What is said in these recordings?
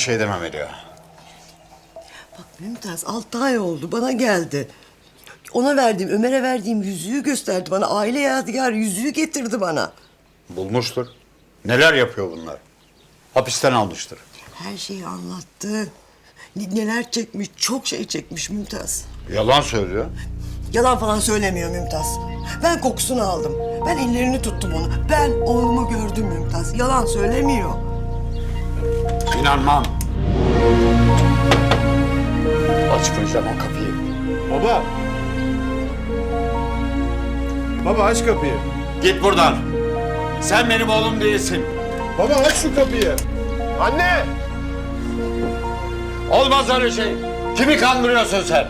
Bir şey demem Elia. Bak Mümtaz altı ay oldu bana geldi. Ona verdiğim, Ömer'e verdiğim yüzüğü gösterdi bana. Aile yadigar yüzüğü getirdi bana. Bulmuştur. Neler yapıyor bunlar? Hapisten almıştır. Her şeyi anlattı. Ne- Neler çekmiş, çok şey çekmiş Mümtaz. Yalan söylüyor. Yalan falan söylemiyor Mümtaz. Ben kokusunu aldım. Ben ellerini tuttum onu. Ben oğlumu gördüm Mümtaz. Yalan söylemiyor. İnanmam. Açmayacağım o kapıyı. Baba. Baba aç kapıyı. Git buradan. Sen benim oğlum değilsin. Baba aç şu kapıyı. Anne! Olmaz öyle şey. Kimi kandırıyorsun sen?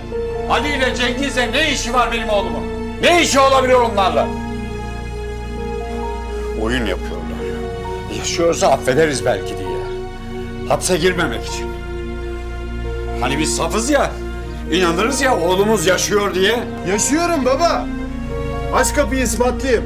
Ali ile Cengiz'le ne işi var benim oğlumun? Ne işi olabilir onlarla? Oyun yapıyorlar. Yaşıyorsa affederiz belki diye. Hapse girmemek için. Hani biz safız ya. inanırız ya oğlumuz yaşıyor diye. Yaşıyorum baba. Aç kapıyı ispatlayayım.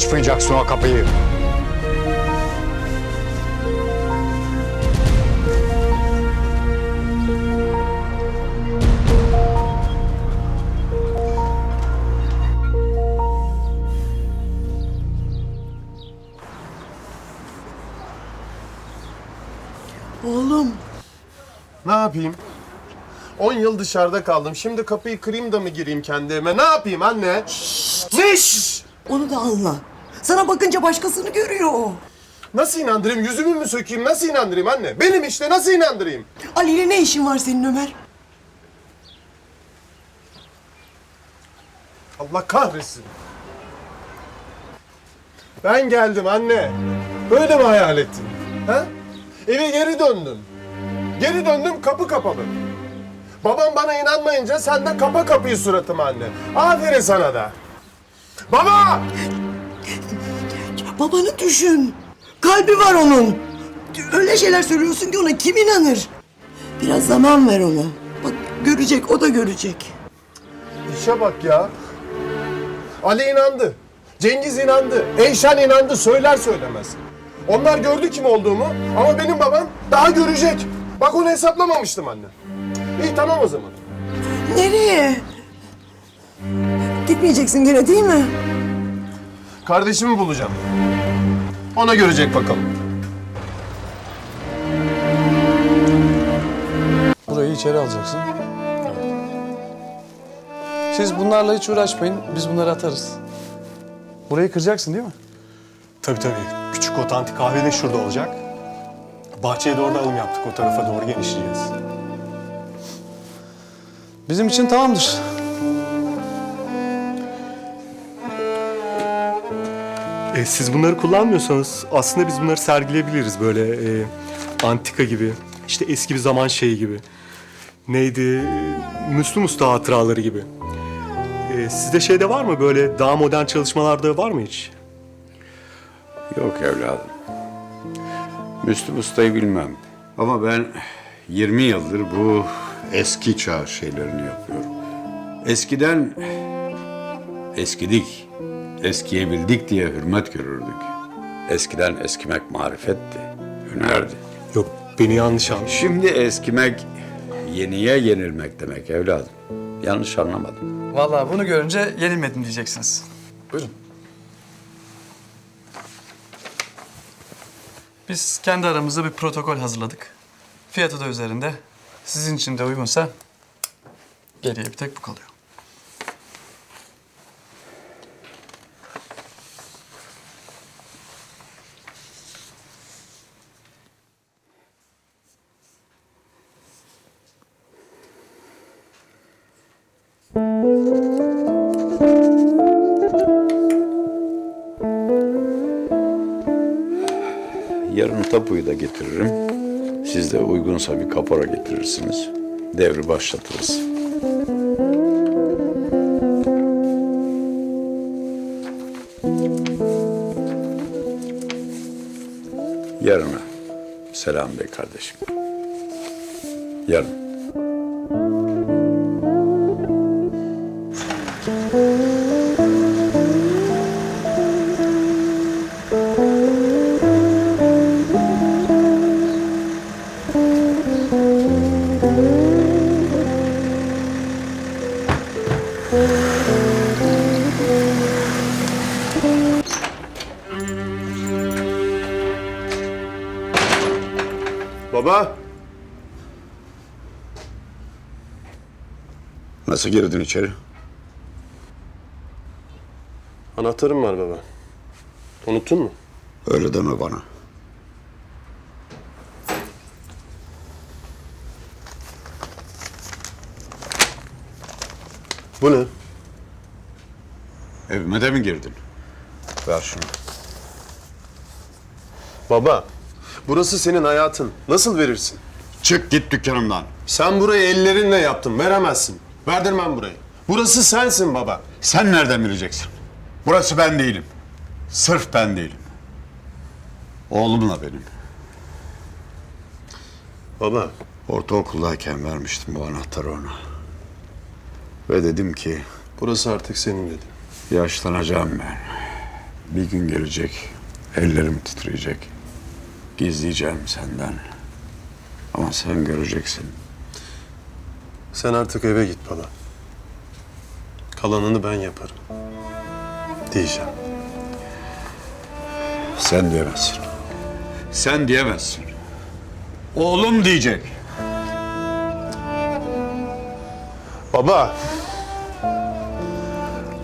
Açmayacaksın o kapıyı. Oğlum, Ne yapayım? 10 yıl dışarıda kaldım. Şimdi kapıyı kırayım da mı gireyim kendi evime? Ne yapayım anne? Ne iş? onu da anla. Sana bakınca başkasını görüyor o. Nasıl inandırayım? Yüzümü mü sökeyim? Nasıl inandırayım anne? Benim işte nasıl inandırayım? Ali ile ne işin var senin Ömer? Allah kahretsin. Ben geldim anne. Böyle mi hayal ettin? Ha? Eve geri döndüm. Geri döndüm kapı kapalı. Babam bana inanmayınca sen de kapa kapıyı suratıma anne. Aferin sana da. Baba! Babanı düşün. Kalbi var onun. Öyle şeyler söylüyorsun ki ona kim inanır? Biraz zaman ver ona. Bak görecek, o da görecek. İşe bak ya. Ali inandı. Cengiz inandı. Eyşan inandı söyler söylemez. Onlar gördü kim olduğumu ama benim babam daha görecek. Bak onu hesaplamamıştım anne. İyi tamam o zaman. Nereye? Gitmeyeceksin gene değil mi? Kardeşimi bulacağım. Ona görecek bakalım. Burayı içeri alacaksın. Siz bunlarla hiç uğraşmayın. Biz bunları atarız. Burayı kıracaksın değil mi? Tabii tabii. Küçük otantik kahve de şurada olacak. Bahçeye doğru da alım yaptık. O tarafa doğru genişleyeceğiz. Bizim için tamamdır. E, siz bunları kullanmıyorsanız aslında biz bunları sergileyebiliriz. Böyle e, antika gibi, işte eski bir zaman şeyi gibi. Neydi? Müslüm Usta hatıraları gibi. E, sizde şeyde var mı böyle daha modern çalışmalarda var mı hiç? Yok evladım. Müslüm Usta'yı bilmem. Ama ben 20 yıldır bu eski çağ şeylerini yapıyorum. Eskiden eskidik, eskiyebildik diye hürmet görürdük. Eskiden eskimek marifetti, hünerdi. Yok beni yanlış anladın. Şimdi eskimek yeniye yenilmek demek evladım. Yanlış anlamadım. Vallahi bunu görünce yenilmedim diyeceksiniz. Buyurun. Biz kendi aramızda bir protokol hazırladık. Fiyatı da üzerinde. Sizin için de uygunsa geriye bir tek bu kalıyor. Yarın tapuyu da getiririm. Siz de uygunsa bir kapora getirirsiniz. Devri başlatırız. Yarına. Selam Bey kardeşim. Yarın. Nasıl girdin içeri? Anahtarım var baba. Unuttun mu? Öyle deme bana. Bu ne? Evime de mi girdin? Ver şunu. Baba. Burası senin hayatın. Nasıl verirsin? Çık git dükkanımdan. Sen burayı ellerinle yaptın. Veremezsin. Verdirmem burayı. Burası sensin baba. Sen nereden bileceksin? Burası ben değilim. Sırf ben değilim. Oğlumla benim. Baba. Ortaokuldayken vermiştim bu anahtarı ona. Ve dedim ki Burası artık senin dedim. yaşlanacağım ben. Bir gün gelecek, ellerim titreyecek. Gizleyeceğim senden. Ama sen göreceksin. Sen artık eve git baba. Kalanını ben yaparım. Diyeceğim. Sen diyemezsin. Sen diyemezsin. Oğlum diyecek. Baba.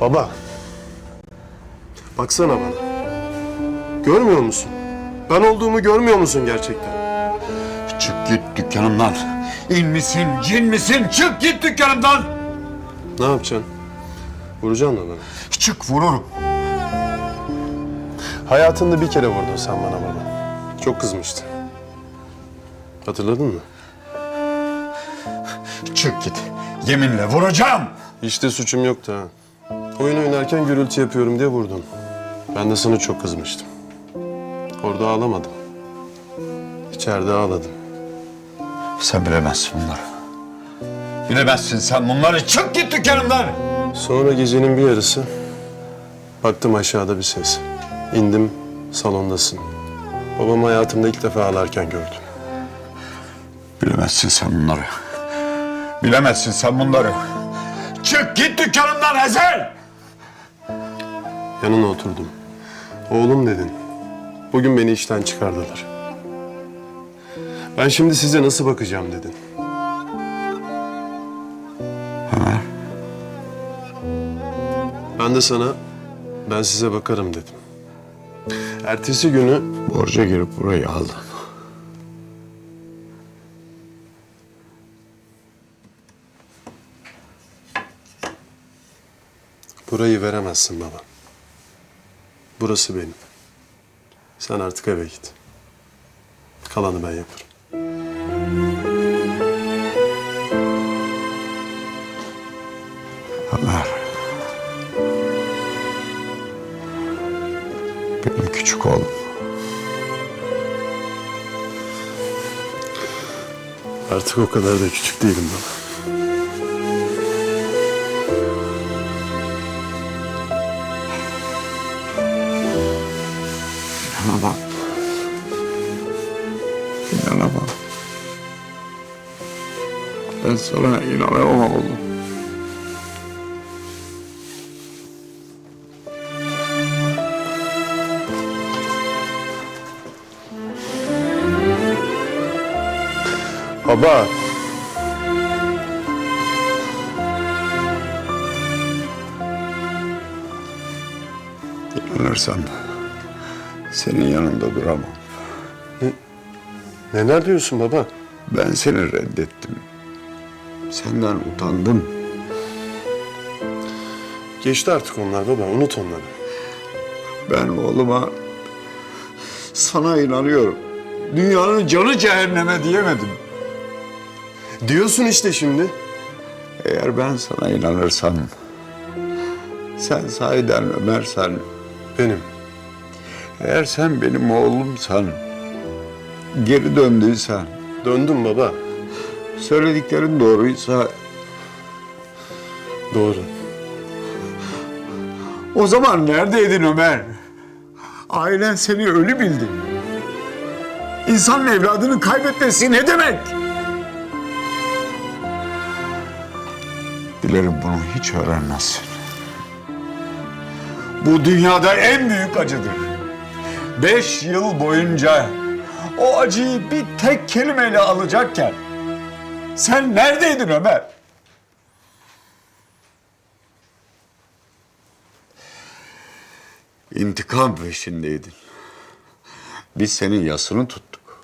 Baba. Baksana bana. Görmüyor musun? Ben olduğumu görmüyor musun gerçekten? Çık git dükkanımdan. İn misin, cin misin? Çık git dükkanımdan. Ne yapacaksın? Vuracaksın mı bana? Çık vururum. Hayatında bir kere vurdun sen bana baba. Çok kızmıştı. Hatırladın mı? Çık git. Yeminle vuracağım. De suçum yoktu ha. Oyun oynarken gürültü yapıyorum diye vurdun. Ben de sana çok kızmıştım. Orada ağlamadım. İçeride ağladım. Sen bilemezsin bunları. Bilemezsin sen bunları. Çık git dükkanımdan. Sonra gecenin bir yarısı baktım aşağıda bir ses. İndim salondasın. Babamı hayatımda ilk defa ağlarken gördüm. Bilemezsin sen bunları. Bilemezsin sen bunları. Çık git dükkanımdan Ezel. Yanına oturdum. Oğlum dedin. Bugün beni işten çıkardılar. Ben şimdi size nasıl bakacağım dedin. Ben de sana ben size bakarım dedim. Ertesi günü Borca girip burayı aldın. burayı veremezsin baba. Burası benim. Sen artık eve git. Kalanı ben yaparım. Oğlum. Artık o kadar da küçük değilim baba. İnanamam. İnanamam. Ben sana inanamam oğlum. Baba. İnanırsan senin yanında duramam. Neler diyorsun baba? Ben seni reddettim. Senden utandım. Geçti artık onlar baba. Unut onları. Ben oğluma sana inanıyorum. Dünyanın canı cehenneme diyemedim. Diyorsun işte şimdi. Eğer ben sana inanırsam, sen sahiden Ömersen, Benim. eğer sen benim oğlumsan, geri döndüysen, Döndüm baba. söylediklerin doğruysa Doğru. o zaman neredeydin Ömer? Ailen seni ölü bildi. İnsanın evladını kaybetmesi ne demek? Dilerim bunu hiç öğrenmezsin. Bu dünyada en büyük acıdır. Beş yıl boyunca o acıyı bir tek kelimeyle alacakken sen neredeydin Ömer? İntikam peşindeydin. Biz senin yasını tuttuk.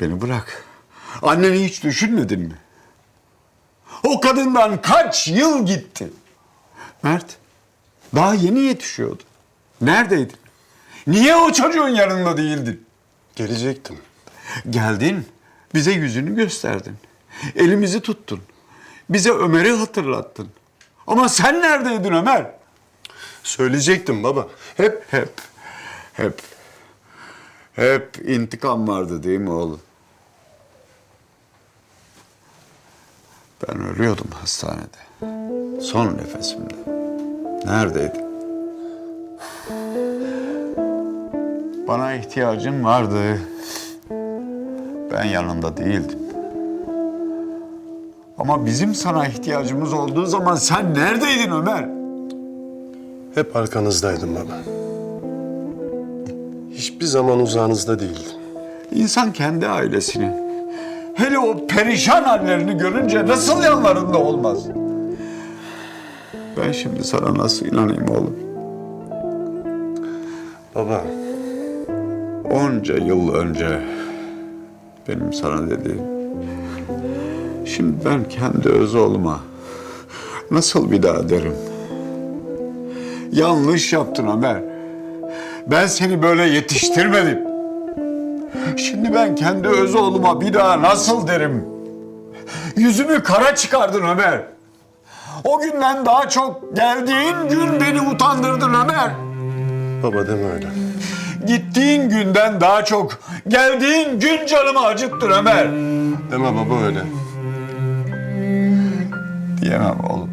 Beni bırak. Anneni hiç düşünmedin mi? O kadından kaç yıl gitti? Mert, daha yeni yetişiyordu. Neredeydin? Niye o çocuğun yanında değildin? Gelecektim. Geldin, bize yüzünü gösterdin. Elimizi tuttun. Bize Ömer'i hatırlattın. Ama sen neredeydin Ömer? Söyleyecektim baba. Hep Hep, hep, hep intikam vardı değil mi oğlum? Ben ölüyordum hastanede. Son nefesimde. Neredeydin? Bana ihtiyacın vardı. Ben yanında değildim. Ama bizim sana ihtiyacımız olduğu zaman sen neredeydin Ömer? hep arkanızdaydım baba. Hiçbir zaman uzağınızda değildim. İnsan kendi ailesini, hele o perişan hallerini görünce nasıl yanlarında olmaz? Ben şimdi sana nasıl inanayım oğlum? Baba, Onca yıl önce benim sana dediğim. Şimdi ben kendi öz oğluma nasıl bir daha derim? Yanlış yaptın Ömer. Ben seni böyle yetiştirmedim. Şimdi ben kendi öz oğluma bir daha nasıl derim? Yüzümü kara çıkardın Ömer. O günden daha çok geldiğin gün beni utandırdın Ömer. baba deme öyle. Gittiğin günden daha çok geldiğin gün canımı acıttın Ömer. Deme baba öyle. Diyemem oğlum.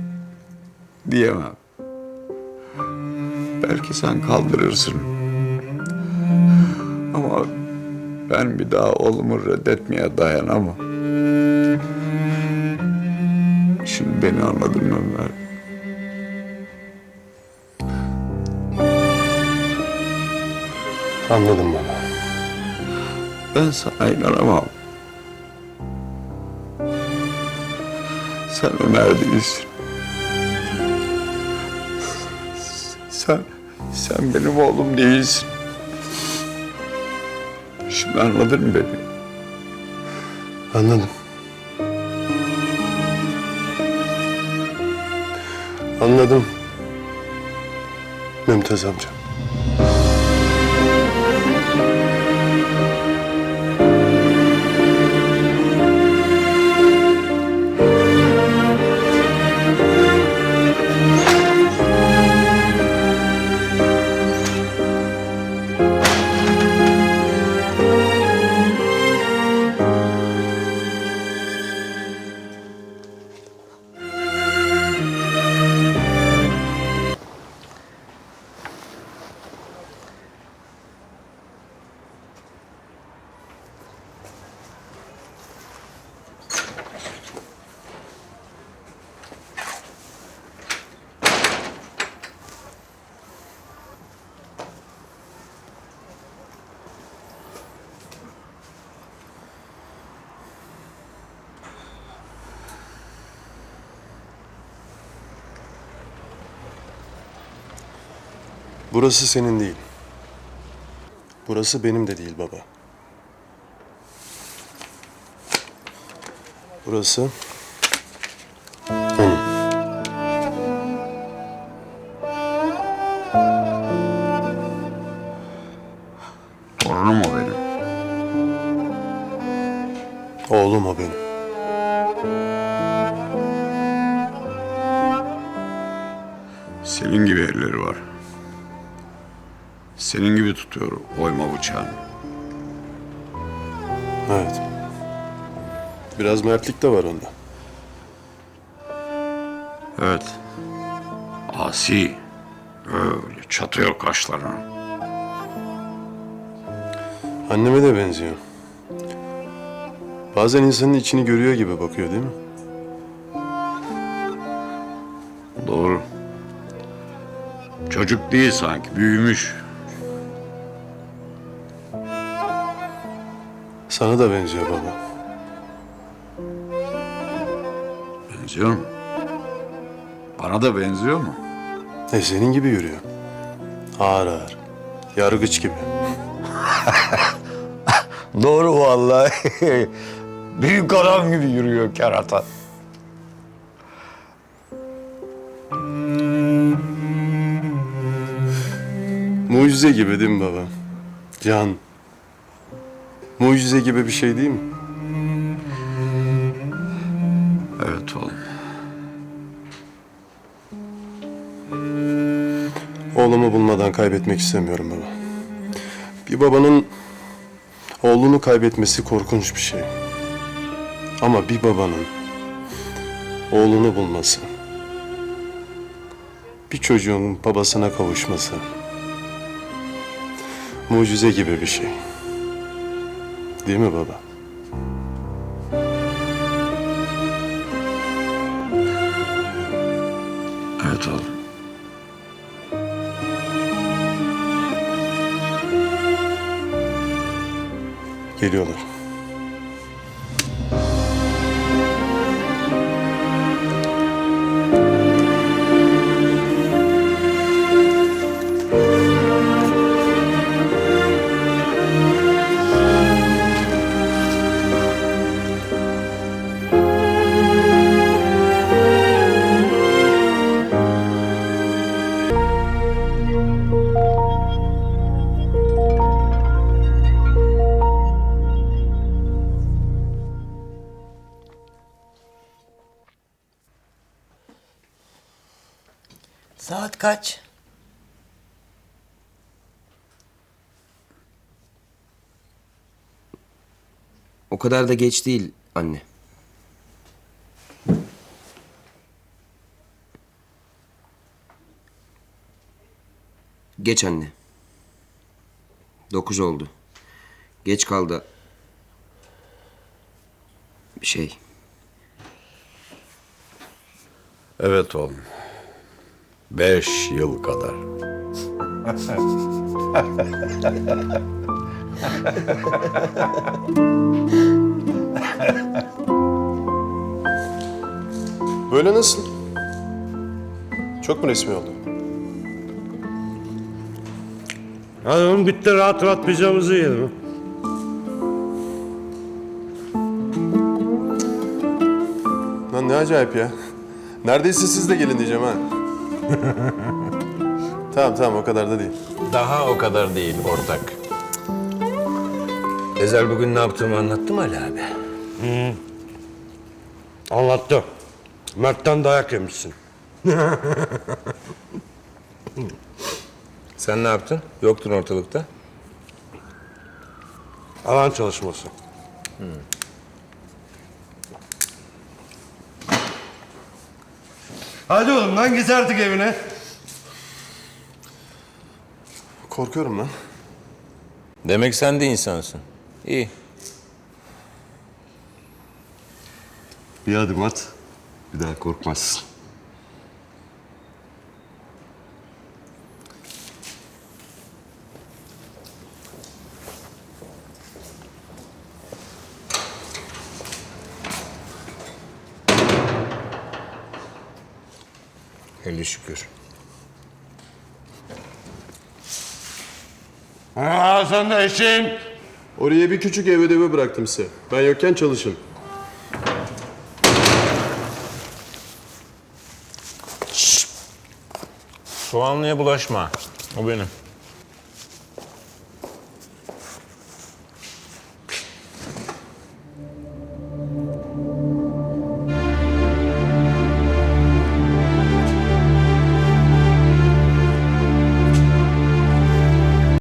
Diyemem. Belki sen kaldırırsın. Ama ben bir daha oğlumu reddetmeye dayanamam. Şimdi beni anladın mı Ömer? Anladım baba. Ben sana inanamam. Sen Ömer değilsin. Sen, sen benim oğlum değilsin. Anladın mı beni? Anladım. Anladım. Mümtaz amca. Burası senin değil. Burası benim de değil baba. Burası onun. Torunum o benim. Oğlum o benim. Senin gibi elleri var. Senin gibi tutuyor oyma bıçağını. Evet. Biraz mertlik de var onda. Evet. Asi. Öyle çatıyor kaşlarını. Anneme de benziyor. Bazen insanın içini görüyor gibi bakıyor değil mi? Doğru. Çocuk değil sanki, büyümüş. Sana da benziyor baba. Benziyor mu? Bana da benziyor mu? E senin gibi yürüyor. Ağır ağır. Yargıç gibi. Doğru vallahi. Büyük adam gibi yürüyor kerata. Mucize gibi değil mi baba? Can. Mucize gibi bir şey değil mi? Evet oğlum. Oğlumu bulmadan kaybetmek istemiyorum baba. Bir babanın oğlunu kaybetmesi korkunç bir şey. Ama bir babanın oğlunu bulması, bir çocuğun babasına kavuşması mucize gibi bir şey. Değil mi baba? Evet oğlum. Geliyorlar. Saat kaç? O kadar da geç değil anne. Geç anne. Dokuz oldu. Geç kaldı. Bir şey. Evet oğlum. Beş yıl kadar. Böyle nasıl? Çok mu resmi oldu? Hadi oğlum bitti rahat rahat pizzamızı yiyelim. Lan ne acayip ya. Neredeyse siz de gelin diyeceğim ha. tamam tamam o kadar da değil. Daha o kadar değil ortak. Ezel bugün ne yaptığımı anlattı mı Ali abi? Anlattı. Mert'ten dayak yemişsin. Sen ne yaptın? Yoktun ortalıkta. Alan çalışması. Hadi oğlum lan git artık evine. Korkuyorum lan. Demek sen de insansın. İyi. Bir adım at. Bir daha korkmazsın. Hele şükür. Ha sen de eşin. Oraya bir küçük ev ödevi bıraktım size. Ben yokken çalışın. Soğanlıya bulaşma. O benim.